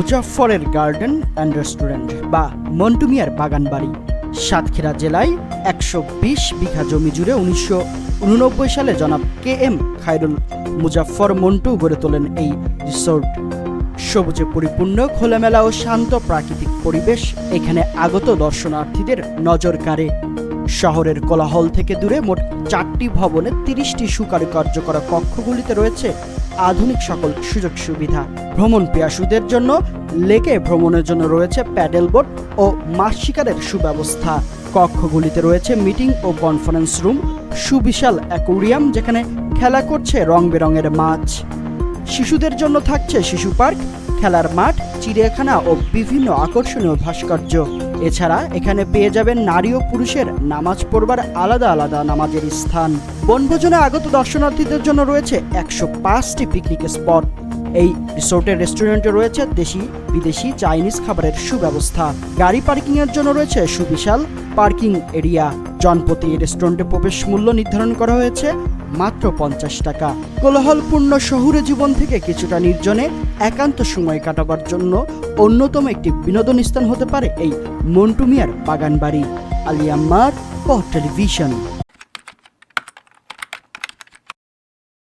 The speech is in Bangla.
মুজাফফরের গার্ডেন অ্যান্ড রেস্টুরেন্ট বা মন্টুমিয়ার বাগান বাড়ি সাতক্ষীরা জেলায় একশো বিশ বিঘা জমি জুড়ে উনিশশো উননব্বই সালে জনাব কে এম খায়রুল মুজাফফর মন্টু গড়ে তোলেন এই রিসোর্ট। সবুজে পরিপূর্ণ, খোলামেলা ও শান্ত প্রাকৃতিক পরিবেশ এখানে আগত দর্শনার্থীদের নজর কাড়ে। শহরের কোলাহল থেকে দূরে মোট চারটি ভবনে তিরিশটি সুকারুকার্য করা কক্ষগুলিতে রয়েছে আধুনিক সকল সুযোগ সুবিধা। ভ্রমণ পিয়াসুদের জন্য, লেকে ভ্রমণের জন্য রয়েছে প্যাডেল বোট ও মাছ শিকারের সুব্যবস্থা। কক্ষগুলিতে রয়েছে মিটিং ও কনফারেন্স রুম, সুবিশাল অ্যাকোরিয়াম যেখানে খেলা করছে রং বেরঙের মাছ। শিশুদের জন্য থাকছে শিশু পার্ক, খেলার মাঠ, চিড়িয়াখানা ও বিভিন্ন আকর্ষণীয় ভাস্কর্য। এছাড়া এখানে পেয়ে যাবেন নারী ও পুরুষের নামাজ পড়বার আলাদা আলাদা নামাজের স্থান। বনভোজনে আগত দর্শনার্থীদের জন্য রয়েছে একশো পাঁচটি পিকনিক স্পট এই রিসোর্টের রেস্টুরেন্টে রয়েছে দেশি, বিদেশি, চাইনিজ খাবারের সুব্যবস্থা। গাড়ি পার্কিং এর জন্য রয়েছে সুবিশাল পার্কিং এরিয়া জনপ্রতি রেস্টুরেন্টে প্রবেশ মূল্য নির্ধারণ করা হয়েছে মাত্র পঞ্চাশ টাকা। কোলাহলপূর্ণ শহুরে জীবন থেকে কিছুটা নির্জনে একান্ত সময় কাটাবার জন্য অন্যতম একটি বিনোদন স্থান হতে পারে এই মন্টুমিয়ার বাগান বাড়ি আলিয়াম্মার ও টেলিভিশন।